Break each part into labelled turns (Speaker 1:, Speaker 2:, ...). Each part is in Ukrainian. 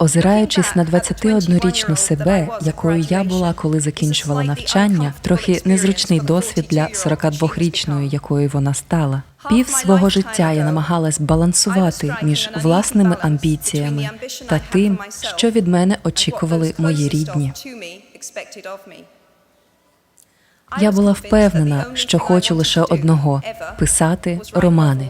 Speaker 1: Озираючись на 21-річну себе, якою я була, коли закінчувала навчання, трохи незручний досвід для 42-річної, якою вона стала. Пів свого життя я намагалась балансувати між власними амбіціями та тим, що від мене очікували мої рідні. Я була впевнена, що хочу лише одного писати романи.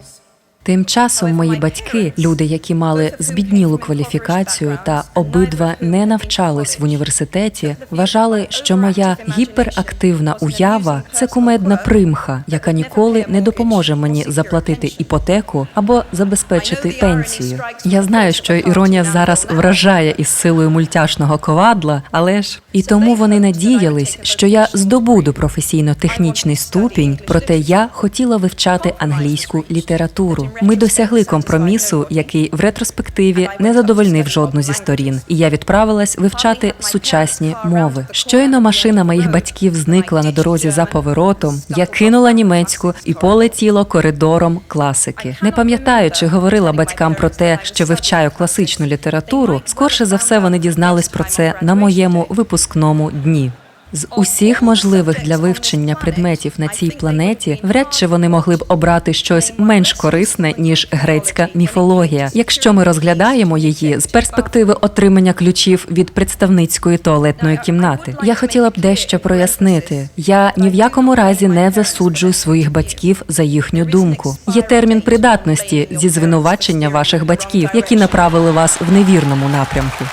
Speaker 1: Тим часом мої батьки, люди, які мали збіднілу кваліфікацію та обидва не навчались в університеті, вважали, що моя гіперактивна уява це кумедна примха, яка ніколи не допоможе мені заплатити іпотеку або забезпечити пенсію. Я знаю, що іронія зараз вражає із силою мультяшного ковадла, але ж і тому вони надіялись, що я здобуду професійно-технічний ступінь, проте я хотіла вивчати англійську літературу. Ми досягли компромісу, який в ретроспективі не задовольнив жодну зі сторін, і я відправилась вивчати сучасні мови. Щойно машина моїх батьків зникла на дорозі за поворотом. Я кинула німецьку і полетіло коридором класики. Не пам'ятаю, чи говорила батькам про те, що вивчаю класичну літературу. Скорше за все вони дізнались про це на моєму випускному дні. З усіх можливих для вивчення предметів на цій планеті, вряд чи вони могли б обрати щось менш корисне ніж грецька міфологія, якщо ми розглядаємо її з перспективи отримання ключів від представницької туалетної кімнати. Я хотіла б дещо прояснити. Я ні в якому разі не засуджую своїх батьків за їхню думку. Є термін придатності зі звинувачення ваших батьків, які направили вас в невірному напрямку.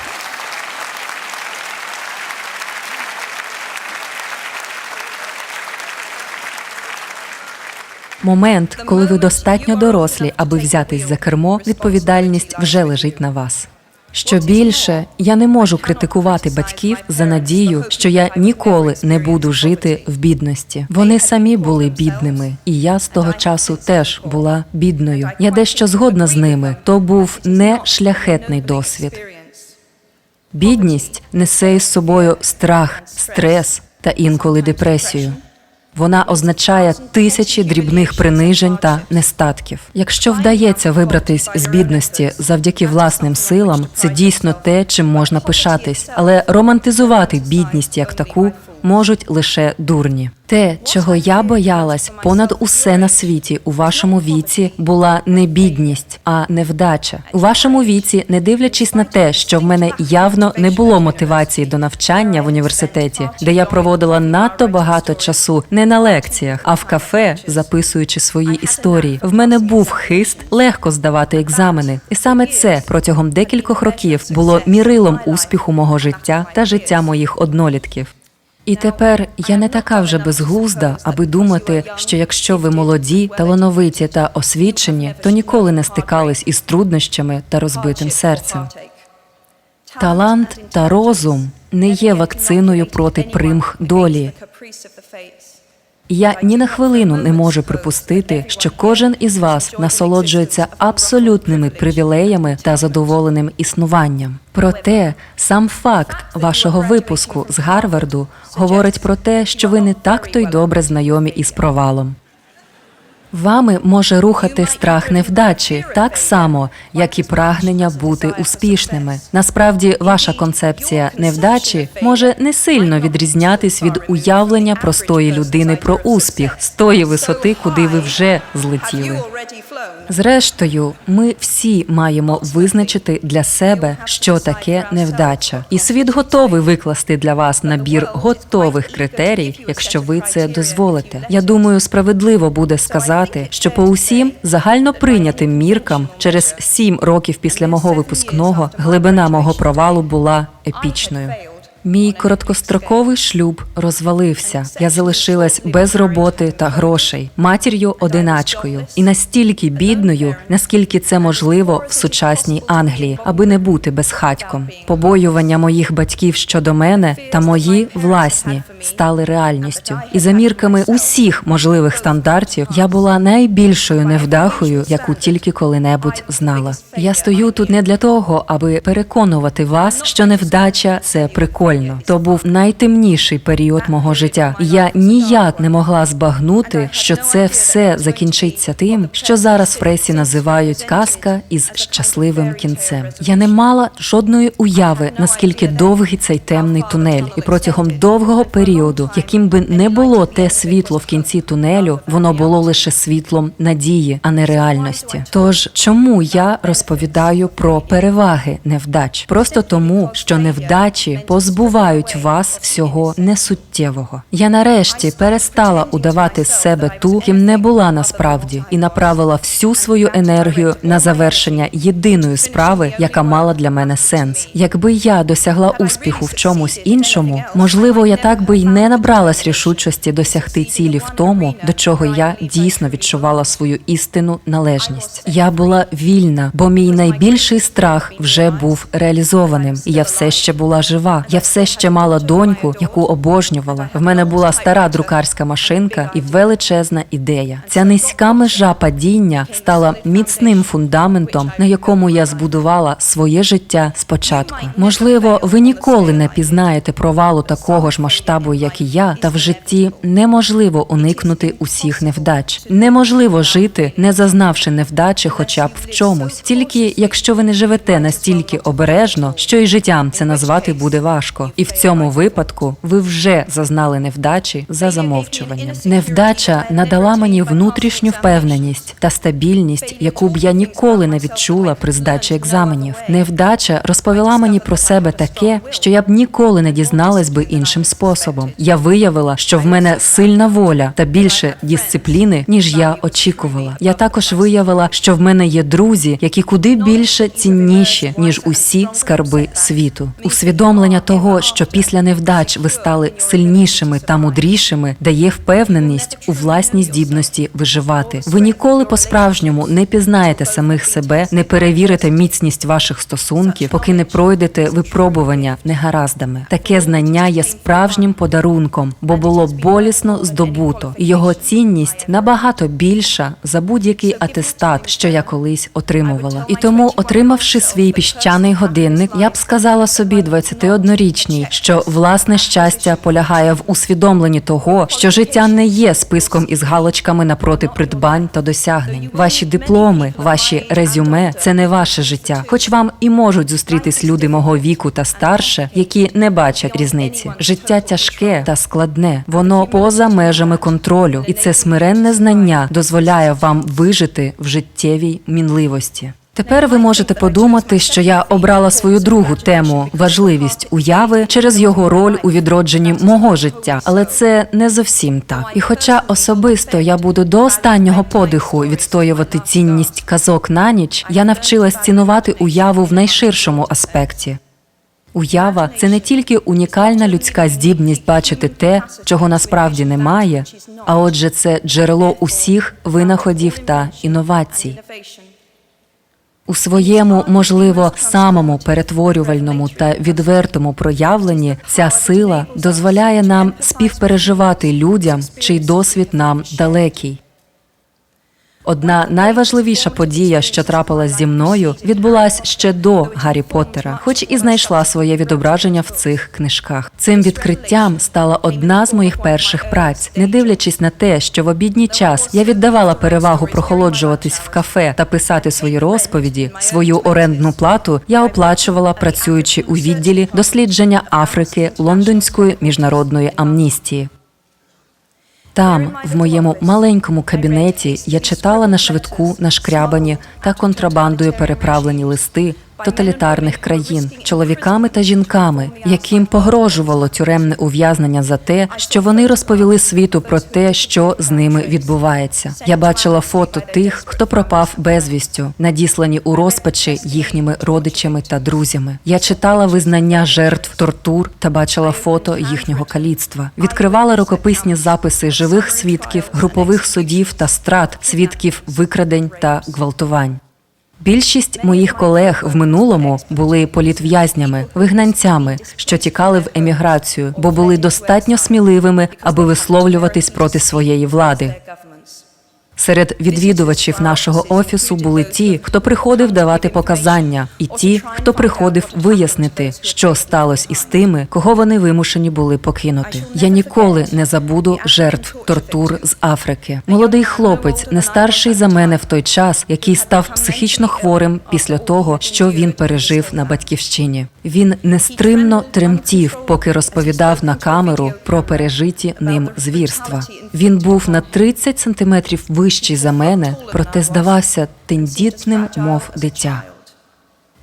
Speaker 1: Момент, коли ви достатньо дорослі, аби взятись за кермо, відповідальність вже лежить на вас. Що більше, я не можу критикувати батьків за надію, що я ніколи не буду жити в бідності. Вони самі були бідними, і я з того часу теж була бідною. Я дещо згодна з ними. То був не шляхетний досвід. Бідність несе із собою страх, стрес та інколи депресію. Вона означає тисячі дрібних принижень та нестатків. Якщо вдається вибратись з бідності завдяки власним силам, це дійсно те, чим можна пишатись, але романтизувати бідність як таку можуть лише дурні. Те, чого я боялась понад усе на світі у вашому віці, була не бідність, а невдача. У вашому віці, не дивлячись на те, що в мене явно не було мотивації до навчання в університеті, де я проводила надто багато часу не на лекціях, а в кафе, записуючи свої історії. В мене був хист легко здавати екзамени, і саме це протягом декількох років було мірилом успіху мого життя та життя моїх однолітків. І тепер я не така вже безглузда, аби думати, що якщо ви молоді, талановиті та освічені, то ніколи не стикались із труднощами та розбитим серцем. Талант та розум не є вакциною проти примх долі. Я ні на хвилину не можу припустити, що кожен із вас насолоджується абсолютними привілеями та задоволеним існуванням. Проте сам факт вашого випуску з Гарварду говорить про те, що ви не так то й добре знайомі із провалом. Вами може рухати страх невдачі так само, як і прагнення бути успішними. Насправді, ваша концепція невдачі може не сильно відрізнятись від уявлення простої людини про успіх з тої висоти, куди ви вже злетіли. Зрештою, ми всі маємо визначити для себе, що таке невдача, і світ готовий викласти для вас набір готових критерій, якщо ви це дозволите. Я думаю, справедливо буде сказати, що по усім загально прийнятим міркам через сім років після мого випускного глибина мого провалу була епічною. Мій короткостроковий шлюб розвалився. Я залишилась без роботи та грошей, матір'ю одиначкою і настільки бідною, наскільки це можливо в сучасній Англії, аби не бути безхатьком. Побоювання моїх батьків щодо мене та мої власні стали реальністю. І за мірками усіх можливих стандартів я була найбільшою невдахою, яку тільки коли-небудь знала. Я стою тут не для того, аби переконувати вас, що невдача це прикольно. Больно. То був найтемніший період мого життя. Я ніяк не могла збагнути, що це все закінчиться тим, що зараз в пресі називають казка із щасливим кінцем. Я не мала жодної уяви, наскільки довгий цей темний тунель, і протягом довгого періоду, яким би не було те світло в кінці тунелю, воно було лише світлом надії, а не реальності. Тож чому я розповідаю про переваги невдач? Просто тому, що невдачі позбувають вас всього несуттєвого. Я нарешті перестала удавати з себе ту, ким не була насправді, і направила всю свою енергію на завершення єдиної справи, яка мала для мене сенс. Якби я досягла успіху в чомусь іншому, можливо, я так би й не набралась рішучості досягти цілі в тому, до чого я дійсно відчувала свою істинну належність. Я була вільна, бо мій найбільший страх вже був реалізованим, я все ще була жива. Я все ще мала доньку, яку обожнювала. В мене була стара друкарська машинка і величезна ідея. Ця низька межа падіння стала міцним фундаментом, на якому я збудувала своє життя спочатку. Можливо, ви ніколи не пізнаєте провалу такого ж масштабу, як і я, та в житті неможливо уникнути усіх невдач. Неможливо жити, не зазнавши невдачі, хоча б в чомусь. Тільки якщо ви не живете настільки обережно, що і життям це назвати буде важко. І в цьому випадку ви вже зазнали невдачі за замовчуванням. Невдача надала мені внутрішню впевненість та стабільність, яку б я ніколи не відчула при здачі екзаменів. Невдача розповіла мені про себе таке, що я б ніколи не дізналась би іншим способом. Я виявила, що в мене сильна воля та більше дисципліни, ніж я очікувала. Я також виявила, що в мене є друзі, які куди більше цінніші, ніж усі скарби світу. Усвідомлення того, що після невдач ви стали сильнішими та мудрішими, дає впевненість у власній здібності виживати. Ви ніколи по-справжньому не пізнаєте самих себе, не перевірите міцність ваших стосунків, поки не пройдете випробування негараздами. Таке знання є справжнім подарунком, бо було болісно здобуто, і його цінність набагато більша за будь-який атестат, що я колись отримувала. І тому, отримавши свій піщаний годинник, я б сказала собі 21-річній, що власне щастя полягає в усвідомленні того, що життя не є списком із галочками напроти придбань та досягнень. Ваші дипломи, ваші резюме це не ваше життя, хоч вам і можуть зустрітись люди мого віку та старше, які не бачать різниці. Життя тяжке та складне, воно поза межами контролю, і це смиренне знання дозволяє вам вижити в життєвій мінливості. Тепер ви можете подумати, що я обрала свою другу тему важливість уяви через його роль у відродженні мого життя, але це не зовсім так. І хоча особисто я буду до останнього подиху відстоювати цінність казок на ніч, я навчилась цінувати уяву в найширшому аспекті. Уява це не тільки унікальна людська здібність бачити те, чого насправді немає, а отже, це джерело усіх винаходів та інновацій. У своєму, можливо, самому перетворювальному та відвертому проявленні ця сила дозволяє нам співпереживати людям, чий досвід нам далекий. Одна найважливіша подія, що трапилась зі мною, відбулась ще до Гаррі Поттера, хоч і знайшла своє відображення в цих книжках. Цим відкриттям стала одна з моїх перших праць, не дивлячись на те, що в обідній час я віддавала перевагу прохолоджуватись в кафе та писати свої розповіді. Свою орендну плату я оплачувала, працюючи у відділі дослідження Африки Лондонської міжнародної амністії. Там, в моєму маленькому кабінеті, я читала на швидку нашкрябані та контрабандою переправлені листи тоталітарних країн, чоловіками та жінками, яким погрожувало тюремне ув'язнення за те, що вони розповіли світу про те, що з ними відбувається. Я бачила фото тих, хто пропав безвістю, надіслані у розпачі їхніми родичами та друзями. Я читала визнання жертв тортур та бачила фото їхнього каліцтва. Відкривала рукописні записи живих свідків, групових судів та страт, свідків викрадень та гвалтувань. Більшість моїх колег в минулому були політв'язнями, вигнанцями, що тікали в еміграцію, бо були достатньо сміливими, аби висловлюватись проти своєї влади. Серед відвідувачів нашого офісу були ті, хто приходив давати показання, і ті, хто приходив вияснити, що сталося із тими, кого вони вимушені були покинути. Я ніколи не забуду жертв тортур з Африки. Молодий хлопець, не старший за мене в той час, який став психічно хворим після того, що він пережив на батьківщині. Він нестримно тремтів, поки розповідав на камеру про пережиті ним звірства. Він був на 30 сантиметрів вищий за мене, проте здавався тендітним, мов дитя.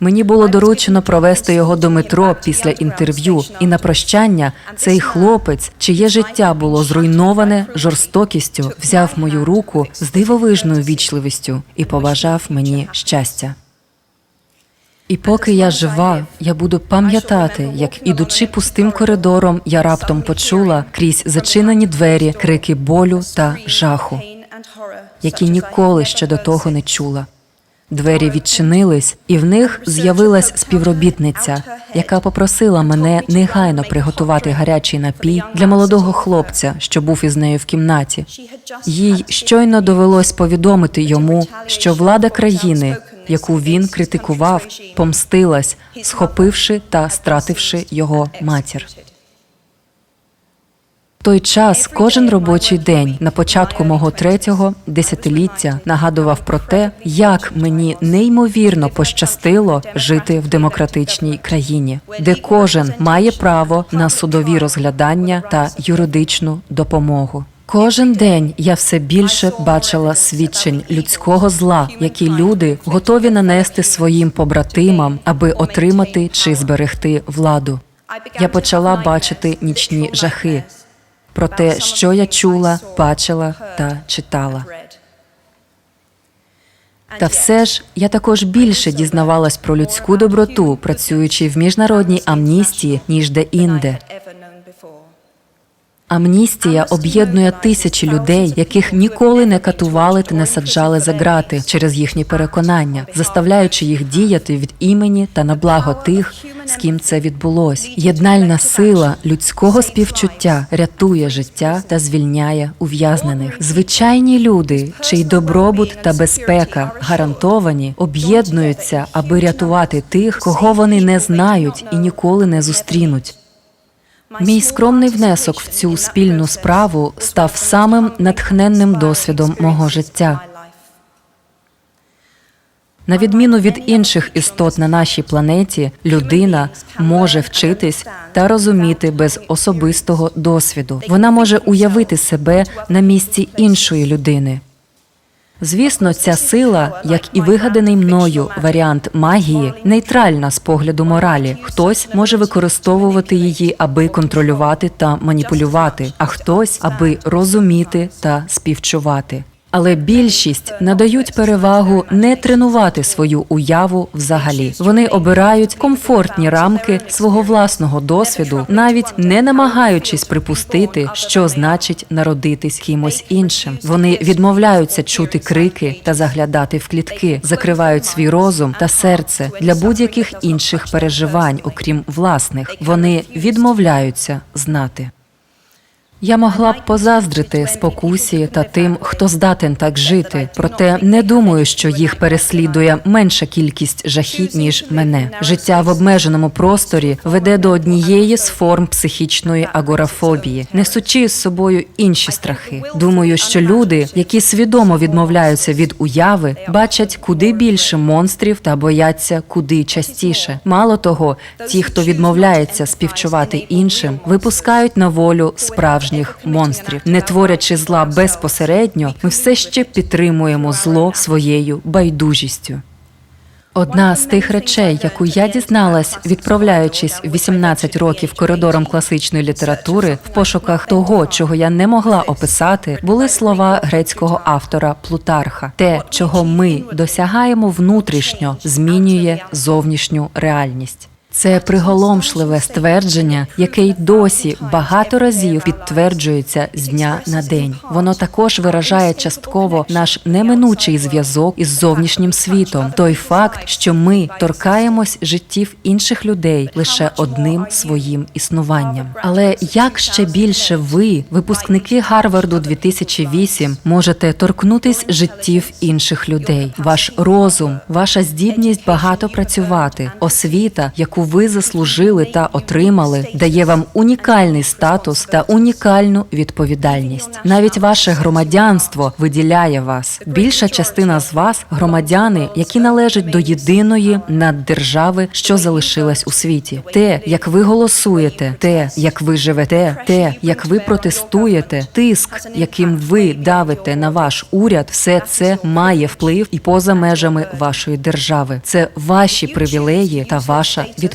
Speaker 1: Мені було доручено провести його до метро після інтерв'ю, і на прощання цей хлопець, чиє життя було зруйноване жорстокістю, взяв мою руку з дивовижною вічливістю і побажав мені щастя. І поки я жива, я буду пам'ятати, як ідучи пустим коридором, я раптом почула крізь зачинені двері крики болю та жаху, які ніколи ще до того не чула. Двері відчинились, і в них з'явилась співробітниця, яка попросила мене негайно приготувати гарячий напій для молодого хлопця, що був із нею в кімнаті. Їй щойно довелось повідомити йому, що влада країни, яку він критикував, помстилась, схопивши та стративши його матір. Той час кожен робочий день на початку мого третього десятиліття нагадував про те, як мені неймовірно пощастило жити в демократичній країні, де кожен має право на судові розглядання та юридичну допомогу. Кожен день я все більше бачила свідчень людського зла, які люди готові нанести своїм побратимам, аби отримати чи зберегти владу. Я почала бачити нічні жахи про те, що я чула, бачила та читала. Та все ж я також більше дізнавалась про людську доброту, працюючи в міжнародній амністії, ніж де-інде. Амністія об'єднує тисячі людей, яких ніколи не катували та не саджали за грати через їхні переконання, заставляючи їх діяти від імені та на благо тих, з ким це відбулось. Єднальна сила людського співчуття рятує життя та звільняє ув'язнених. Звичайні люди, чий добробут та безпека гарантовані, об'єднуються, аби рятувати тих, кого вони не знають і ніколи не зустрінуть. Мій скромний внесок в цю спільну справу став самим натхненним досвідом мого життя. На відміну від інших істот на нашій планеті, людина може вчитись та розуміти без особистого досвіду. Вона може уявити себе на місці іншої людини. Звісно, ця сила, як і вигаданий мною варіант магії, нейтральна з погляду моралі. Хтось може використовувати її, аби контролювати та маніпулювати, а хтось аби розуміти та співчувати. Але більшість надають перевагу не тренувати свою уяву взагалі. Вони обирають комфортні рамки свого власного досвіду, навіть не намагаючись припустити, що значить народитись кимось іншим. Вони відмовляються чути крики та заглядати в клітки, закривають свій розум та серце для будь-яких інших переживань, окрім власних. Вони відмовляються знати. Я могла б позаздрити спокусі та тим, хто здатен так жити. Проте не думаю, що їх переслідує менша кількість жахіть ніж мене. Життя в обмеженому просторі веде до однієї з форм психічної агорафобії, несучи з собою інші страхи. Думаю, що люди, які свідомо відмовляються від уяви, бачать куди більше монстрів та бояться куди частіше. Мало того, ті, хто відмовляється співчувати іншим, випускають на волю справжні справжніх монстрів. Не творячи зла безпосередньо, ми все ще підтримуємо зло своєю байдужістю. Одна з тих речей, яку я дізналась, відправляючись 18 років коридором класичної літератури в пошуках того, чого я не могла описати, були слова грецького автора Плутарха: те, чого ми досягаємо внутрішньо, змінює зовнішню реальність. Це приголомшливе ствердження, яке й досі багато разів підтверджується з дня на день. Воно також виражає частково наш неминучий зв'язок із зовнішнім світом. Той факт, що ми торкаємось життів інших людей лише одним своїм існуванням. Але як ще більше ви, випускники Гарварду 2008, можете торкнутись життів інших людей? Ваш розум, ваша здібність багато працювати, освіта, яку ви заслужили та отримали, дає вам унікальний статус та унікальну відповідальність. Навіть ваше громадянство виділяє вас. Більша частина з вас громадяни, які належать до єдиної наддержави, що залишилась у світі. Те, як ви голосуєте, те, як ви живете, те, як ви протестуєте, тиск, яким ви давите на ваш уряд, все це має вплив і поза межами вашої держави. Це ваші привілеї та ваша відповідальність.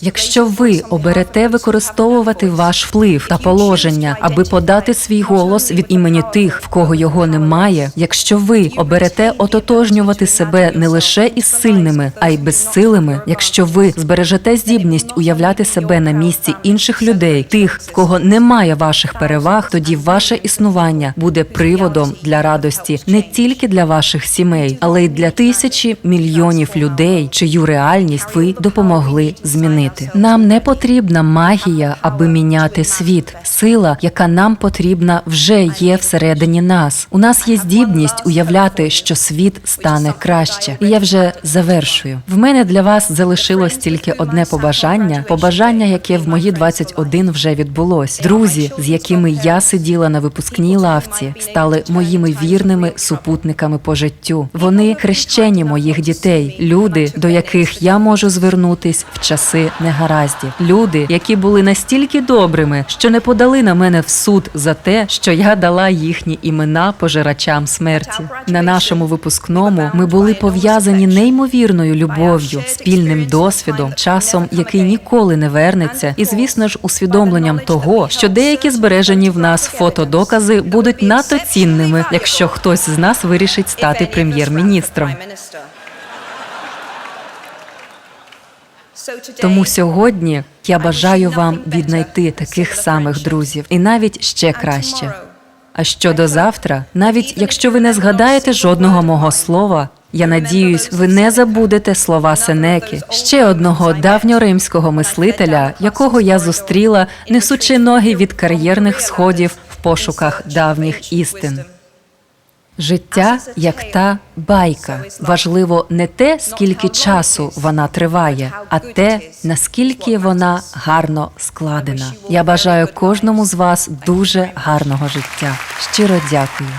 Speaker 1: Якщо ви оберете використовувати ваш вплив та положення, аби подати свій голос від імені тих, в кого його немає, якщо ви оберете ототожнювати себе не лише із сильними, а й безсилими, якщо ви збережете здібність уявляти себе на місці інших людей, тих, в кого немає ваших переваг, тоді ваше існування буде приводом для радості не тільки для ваших сімей, але й для тисячі мільйонів людей, чию реальність ви допомогли змінити. Нам не потрібна магія, аби міняти світ. Сила, яка нам потрібна, вже є всередині нас. У нас є здібність уявляти, що світ стане краще. І я вже завершую. В мене для вас залишилось тільки одне побажання. Побажання, яке в мої 21 вже відбулось. Друзі, з якими я сиділа на випускній лавці, стали моїми вірними супутниками по життю. Вони хрещені моїх дітей, люди, до яких я можу звернутись в часи негараздів. Люди, які були настільки добрими, що не подали на мене в суд за те, що я дала їхні імена пожирачам смерті. На нашому випускному ми були пов'язані неймовірною любов'ю, спільним досвідом, часом, який ніколи не вернеться, і звісно ж, усвідомленням того, що деякі збережені в нас фотодокази будуть надто цінними, якщо хтось з нас вирішить стати прем'єр-міністром. Тому сьогодні я бажаю вам віднайти таких самих друзів, і навіть ще краще. А щодо завтра, навіть якщо ви не згадаєте жодного мого слова, я надіюсь, ви не забудете слова Сенеки, ще одного давньоримського мислителя, якого я зустріла, несучи ноги від кар'єрних сходів в пошуках давніх істин. Життя як та байка. Важливо не те, скільки часу вона триває, а те, наскільки вона гарно складена. Я бажаю кожному з вас дуже гарного життя. Щиро дякую.